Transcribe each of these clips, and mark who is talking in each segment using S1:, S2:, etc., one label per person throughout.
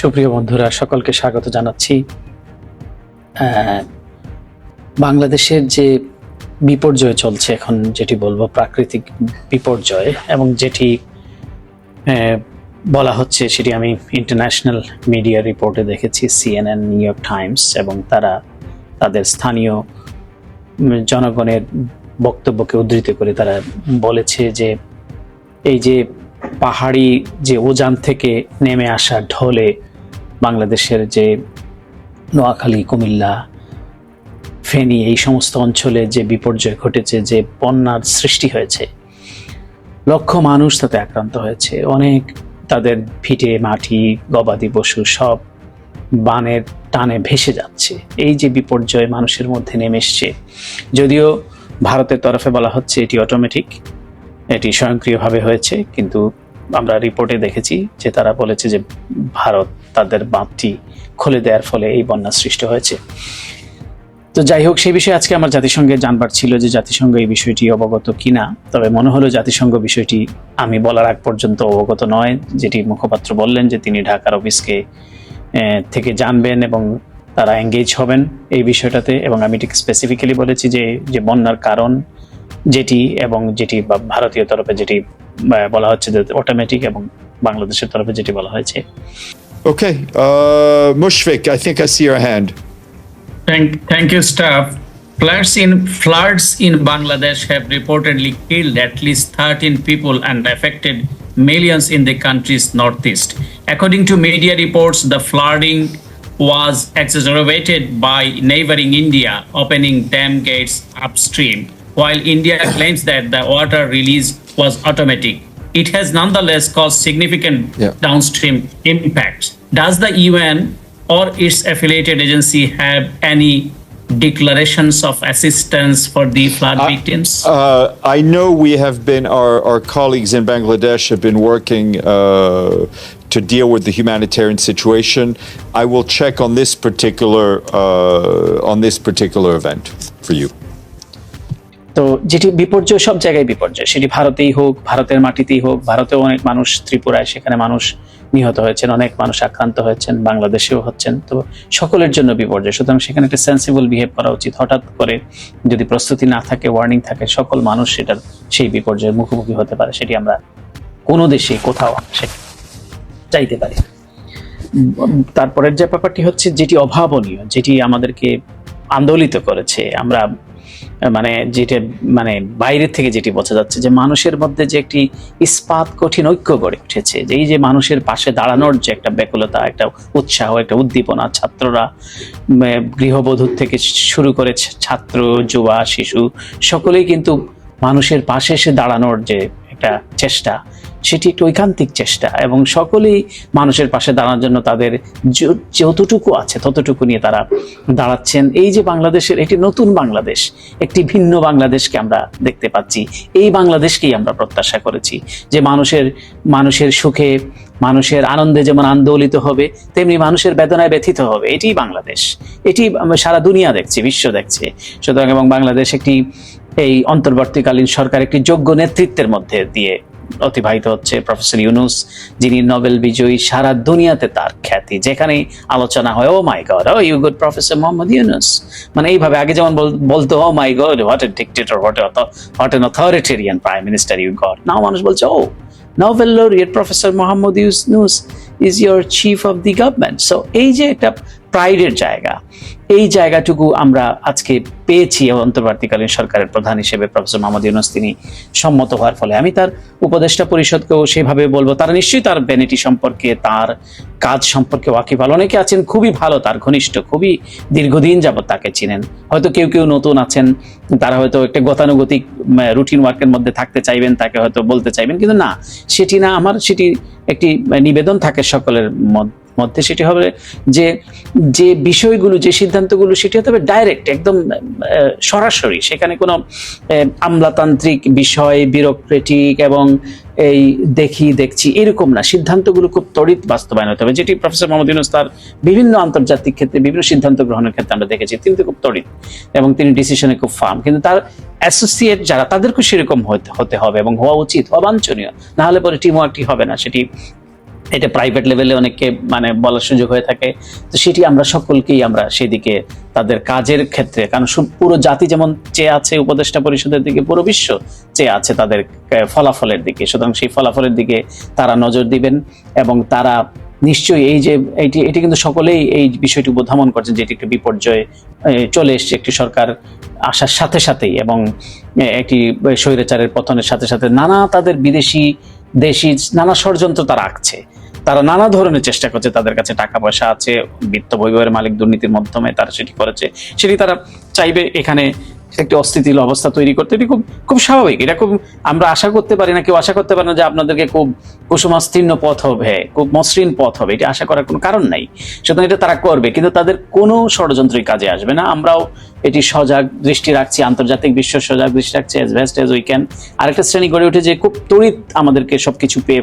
S1: সুপ্রিয় বন্ধুরা, সকলকে স্বাগত জানাচ্ছি। বাংলাদেশের যে বিপর্যয় চলছে এখন, যেটি বলব প্রাকৃতিক বিপর্যয়, এবং যেটি বলা হচ্ছে সেটি আমি ইন্টারন্যাশনাল মিডিয়া রিপোর্টে দেখেছি, সিএনএন, নিউ ইয়র্ক টাইমস, এবং তারা তাদের স্থানীয় জনগণের বক্তব্যকে উদ্ধৃত করে তারা বলেছে যে, এই যে পাহাড়ি যে উজান থেকে নেমে আসা ঢলে বাংলাদেশের যে নোয়াখালী, কুমিল্লা, ফেনী, এই সমস্ত অঞ্চলে যে বিপর্যয় ঘটেছে, যে বন্যার সৃষ্টি হয়েছে, লক্ষ মানুষ তাতে আক্রান্ত হয়েছে। অনেক তাদের ভিটে, মাটি, গবাদি পশু সব বানের টানে ভেসে যাচ্ছে। এই যে বিপর্যয় মানুষের মধ্যে নেমে এসছে, যদিও ভারতের তরফে বলা হচ্ছে এটি অটোমেটিক এটি স্বয়ংক্রিয়ভাবে হয়েছে, কিন্তু আমরা রিপোর্টে দেখেছি যে তারা বলেছে যে ভারত তাদের বাঁধটি খুলে দেওয়ার ফলে এই বন্যা সৃষ্টি হয়েছে। তো যাই হোক, সেই বিষয়ে আজকে আমার জাতিসংঘে জানবার ছিল যে জাতিসংঘ এই বিষয়টি অবগত কিনা। তবে মনে হলো জাতিসংঘ বিষয়টি আমি বলার আগ পর্যন্ত অবগত নয়। যেটি মুখপাত্র বললেন যে তিনি ঢাকার অফিসকে থেকে জানবেন এবং তারা এঙ্গেজ হবেন এই বিষয়টাতে। এবং আমি ঠিক স্পেসিফিক্যালি বলেছি যে যে বন্যার কারণ যেটি এবং যেটি ভারতীয় তরফে যেটি বলা হচ্ছে যে অটোমেটিক এবং বাংলাদেশের তরফে যেটি বলা হয়েছে
S2: Okay, uh, Mushfik, I think I see your hand.
S3: Thank, thank you, staff. Floods in floods in Bangladesh have reportedly killed at least 13 people and affected millions in the country's northeast. According to media reports, the flooding was exacerbated by neighboring India opening dam gates upstream, while India claims that the water release was automatic. It has nonetheless caused significant
S2: Yeah.
S3: downstream impacts. Does the UN or its affiliated agency have any declarations of assistance for the flood victims?
S2: Uh, I know we have been, our, our colleagues in Bangladesh have been working uh, to deal with the humanitarian situation. I will check on this particular, uh, on this particular event for you.
S1: তো যেটি বিপর্যয়, সব জায়গায় বিপর্যয়। সেটি ভারতেই হোক, ভারতের মাটিতেই হোক, ভারতেও অনেক মানুষ ত্রিপুরায় সেখানে মানুষ নিহত হয়েছেন, অনেক মানুষ আক্রান্ত হয়েছেন, বাংলাদেশেও হচ্ছেন। তো সকলের জন্য বিপর্যয়। সুতরাং সেখানে একটা সেন্সিবল বিহেভ করা উচিত। হঠাৎ করে যদি প্রস্তুতি না থাকে ওয়ার্নিং থাকে, সকল মানুষ সেটার সেই বিপর্যয়ের মুখোমুখি হতে পারে। সেটি আমরা কোনো দেশে, কোথাও সে চাইতে পারি তারপরের যে ব্যাপারটি হচ্ছে, যেটি অভাবনীয়, যেটি আমাদেরকে আন্দোলিত করেছে, আমরা মানে যেটা মানে বাইরের থেকে যেটি বোঝা যাচ্ছে যে মানুষের মধ্যে যে একটি ইস্পাত কঠিন ঐক্য গড়ে উঠেছে, যে এই যে মানুষের পাশে দাঁড়ানোর যে একটা ব্যাকুলতা, একটা উৎসাহ, একটা উদ্দীপনা, ছাত্ররা গৃহবধূর থেকে শুরু করে ছাত্র, যুবা, শিশু, সকলেই কিন্তু মানুষের পাশে এসে দাঁড়ানোর যে একটা চেষ্টা সেটি একটি ঐকান্তিক চেষ্টা এবং সকলেই মানুষের পাশে দাঁড়ানোর জন্য তাদের যতটুকু আছে, ততটুকু নিয়ে তারা দাঁড়াচ্ছেন। এই যে বাংলাদেশের একটি নতুন বাংলাদেশ, একটি ভিন্ন বাংলাদেশকে আমরা দেখতে পাচ্ছি। এই বাংলাদেশকেই আমরা প্রত্যাশা করেছি যে মানুষের মানুষের সুখে, মানুষের আনন্দে যেমন আন্দোলিত হবে, তেমনি মানুষের বেদনায় ব্যথিত হবে। এটি বাংলাদেশ। এটি সারা দুনিয়া দেখছে, বিশ্ব দেখছে। সুতরাং এবং বাংলাদেশ একটি, এই অন্তর্বর্তীকালীন সরকার একটি যোগ্য নেতৃত্বের মধ্যে দিয়ে অতিবাহিত হচ্ছে প্রফেসর ইউনুস, যিনি নোবেল বিজয়ী সারা দুনিয়াতে তার খ্যাতি যেখানেই আলোচনা হয় ও my God oh you good professor Mohammad Yunus মানে এইভাবে আগে যেমন বল- বলতো ও my God what a dictator what what an authoritarian prime minister you God now মানুষ বলছে ও Nobel laureate professor Mohammad Yunus is your chief of the government so এই যে একটা প্রাইডের জায়গা। এই জায়গাটুকু আমরা আজকে পেয়েছি অন্তর্বর্তীকালীন সরকারের প্রধান হিসেবে প্রফেসর মোহাম্মদ ইউনুস। তিনি সম্মত হওয়ার ফলে আমি তার উপদেষ্টা পরিষদকেও সেভাবে বলব, তারা নিশ্চয়ই তার বেনিটি সম্পর্কে, তার কাজ সম্পর্কে ওয়াকিফাল অনেকে আছেন খুবই ভালো, তার ঘনিষ্ঠ, খুবই দীর্ঘদিন যাবত তাকে চিনেন। হয়তো কেউ কেউ নতুন আছেন, তারা হয়তো একটা গতানুগতিক রুটিন ওয়ার্কের মধ্যে থাকতে চাইবেন, তাকে হয়তো বলতে চাইবেন, কিন্তু না, সেটি না, আমার সেটি একটি নিবেদন থাকে সকলের মধ্যে। মধ্যে সেটি হবে যে যে বিষয়গুলো, যে সিদ্ধান্তগুলো সেটি হতে হবে ডাইরেক্ট একদম সরাসরি। সেখানে কোনো আমলাতান্ত্রিক বিষয় বিরোক্রেটিক এবং এই দেখি, দেখছি এরকম না। সিদ্ধান্তগুলো খুব তড়িৎ বাস্তবায়ন হতে হবে। যেটি প্রফেসর মোহাম্মদ ইউনুস তার বিভিন্ন আন্তর্জাতিক ক্ষেত্রে, বিভিন্ন সিদ্ধান্ত গ্রহণের ক্ষেত্রে আমরা দেখেছি। তিনি তো খুব তড়িৎ এবং তিনি ডিসিশনে খুব ফার্ম কিন্তু তার অ্যাসোসিয়েট যারা, তাদেরকেও সেরকম হতে হবে এবং হওয়া উচিত, অবাঞ্ছনীয়। না হলে পরে টিম ওয়ার্কটি হবে না। সেটি এটা প্রাইভেট লেভেলে অনেককে মানে বলার সুযোগ হয়ে থাকে। তো সেটি আমরা সকলকেই আমরা সেদিকে তাদের কাজের ক্ষেত্রে, কারণ পুরো জাতি যেমন চেয়ে আছে উপদেষ্টা পরিষদের দিকে, পুরো বিশ্ব চেয়ে আছে তাদের ফলাফলের দিকে। সুতরাং সেই ফলাফলের দিকে তারা নজর দিবেন এবং তারা নিশ্চয়ই এই যে এটি এটি কিন্তু সকলেই এই বিষয়টি বোধামন করছেন যে এটি একটি বিপর্যয় চলে এসছে একটি সরকার আসার সাথে সাথেই এবং একটি স্বৈরাচারের পতনের সাথে সাথে নানা তাদের বিদেশি দেশি নানা ষড়যন্ত্র তারা আঁকছে। তারা নানা ধরনের চেষ্টা করছে, তাদের কাছে টাকা পয়সা আছে, বিত্ত বৈভবের মালিক দুর্নীতির মাধ্যমে তারা সেটি করেছে। সেটি তারা চাইবে এখানে একটি অস্থিতিল অবস্থা তৈরি করতে। এটি খুব খুব স্বাভাবিক। এটা খুব আমরা আশা করতে পারি না, কেউ আশা করতে পারে না যে আপনাদেরকে খুব কুসুমাস্তীর্ণ পথ হবে, খুব মসৃণ পথ হবে। এটি আশা করার কোনো কারণ নাই। সুতরাং এটা তারা করবে, কিন্তু তাদের কোনো ষড়যন্ত্রই কাজে আসবে না। আমরাও এটি সজাগ দৃষ্টি রাখছি, আন্তর্জাতিক বিশ্ব সজাগ দৃষ্টি রাখছি as best as we can আরেকটা শ্রেণি গড়ে উঠে যে খুব তড়িৎ আমাদেরকে সবকিছু পেয়ে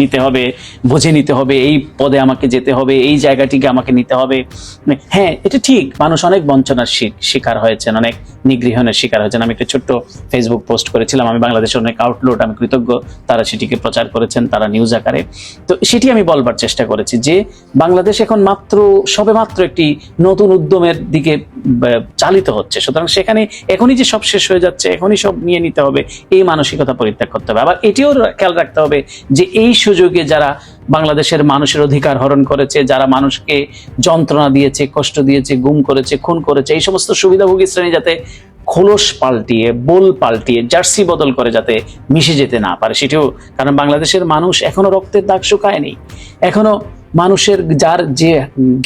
S1: নিতে হবে, বুঝে নিতে হবে, এই পদে আমাকে যেতে হবে, এই জায়গাটিকে আমাকে নিতে হবে। হ্যাঁ এটা ঠিক, মানুষ অনেক বঞ্চনার শিকার হয়েছেন, অনেক নিগৃহণের শিকার হয়েছেন। আমি একটা ছোট্ট ফেসবুক পোস্ট করেছিলাম, আমি বাংলাদেশের অনেক আউটলোড আমি কৃতজ্ঞ, তারা সেটিকে প্রচার করেছেন, তারা নিউজ আকারে। তো সেটি আমি বলবার চেষ্টা করেছি যে, বাংলাদেশ এখন মাত্র সবে মাত্র একটি নতুন উদ্যমের দিকে চালিত হচ্ছে। সুতরাং সেখানে এখনই যে সব শেষ হয়ে যাচ্ছে, এখনই সব নিয়ে নিতে হবে, এই মানসিকতা পরিত্যাগ করতে হবে। আবার এটিও খেয়াল রাখতে হবে যে এই সুযোগে যারা বাংলাদেশের মানুষের অধিকার হরণ করেছে, যারা মানুষকে যন্ত্রণা দিয়েছে, কষ্ট দিয়েছে, গুম করেছে, খুন করেছে, এই সমস্ত সুবিধাভোগী শ্রেণি যাতে খোলস পাল্টিয়ে, বোল পাল্টিয়ে, জার্সি বদল করে যাতে মিশে যেতে না পারে, সেটিও কারণ বাংলাদেশের মানুষ এখনও রক্তের দাগ শুকায়নি। এখনও মানুষের যার যে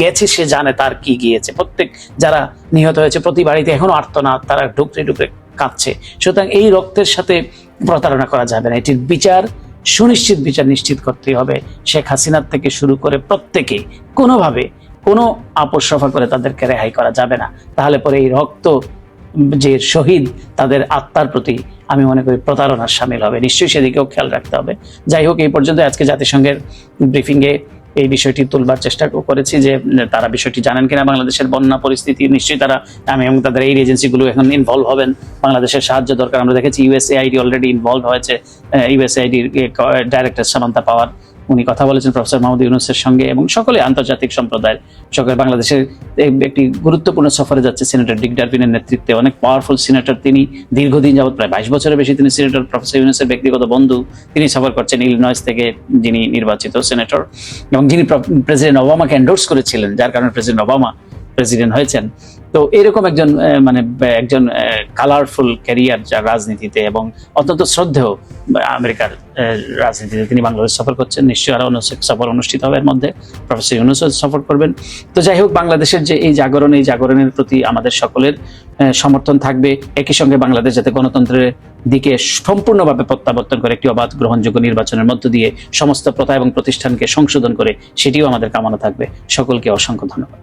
S1: গেছে, সে জানে তার কি গিয়েছে। প্রত্যেক যারা নিহত হয়েছে, প্রতি বাড়িতে এখনও আর্তনাদ, তারা ঢুকরে ঢুকরে কাঁদছে। সুতরাং এই রক্তের সাথে প্রতারণা করা যাবে না। এটির বিচার সুনিশ্চিত বিচার নিশ্চিত করতে হবে। শেখ হাসিনার থেকে শুরু করে প্রত্যেকে কোনোভাবে কোনো আপোষ সফা করে তাদেরকে রেহাই করা যাবে না। তাহলে পরে এই রক্ত যে শহীদ, তাদের আত্মার প্রতি আমি মনে করি প্রতারণার সামিল হবে। নিশ্চয়ই সেদিকেও খেয়াল রাখতে হবে। যাই হোক, এই পর্যন্ত আজকে জাতিসংঘের ব্রিফিংয়ে এই বিষয়টি তুলবার চেষ্টা করেছি যে তারা বিষয়টি জানেন কিনা, বাংলাদেশের বন্যা পরিস্থিতি, নিশ্চয়ই তারা, আমি এবং তাদের এই এজেন্সিগুলো এখন ইনভলভ হবেন। বাংলাদেশের সাহায্য দরকার। আমরা দেখেছি ইউএসএআইডি অলরেডি ইনভলভ হয়েছে। ইউএসএআইডির ডাইরেক্টর সামান্তা পাওয়ার। উনি কথা বলেছেন প্রফেসর মাহমুদ ইউনুসের সঙ্গে এবং সকলে আন্তর্জাতিক সম্প্রদায়ের, সকলে বাংলাদেশের একটি গুরুত্বপূর্ণ সফরে যাচ্ছে সিনেটর ডিক ডারবিনের নেতৃত্বে। অনেক পাওয়ারফুল সিনেটর তিনি দীর্ঘদিন যাবৎ, প্রায় বাইশ বছরের বেশি তিনি সিনেটর, প্রফেসর ইউনুসের ব্যক্তিগত বন্ধু। তিনি সফর করছেন ইলিনয়েস থেকে যিনি নির্বাচিত সিনেটর এবং যিনি প্রেসিডেন্ট ওবামাকে এন্ডোর্স করেছিলেন, যার কারণে প্রেসিডেন্ট ওবামা প্রেসিডেন্ট হয়েছেন। তো এরকম একজন মানে একজন কালারফুল ক্যারিয়ার যার রাজনীতিতে এবং অত্যন্ত শ্রদ্ধেয় আমেরিকার রাজনীতিতে তিনি বাংলাদেশ সফর করছেন। নিশ্চয়ই আরও অন্য সফর অনুষ্ঠিত হবে এর মধ্যে। প্রফেসর ইউনুস সফর করবেন। তো যাই হোক, বাংলাদেশের যে এই জাগরণ, এই জাগরণের প্রতি আমাদের সকলের সমর্থন থাকবে। একই সঙ্গে বাংলাদেশ যাতে গণতন্ত্রের দিকে সম্পূর্ণভাবে প্রত্যাবর্তন করে, একটি অবাধ গ্রহণযোগ্য নির্বাচনের মধ্য দিয়ে সমস্ত প্রথা এবং প্রতিষ্ঠানকে সংশোধন করে, সেটিও আমাদের কামনা থাকবে। সকলকে অসংখ্য ধন্যবাদ।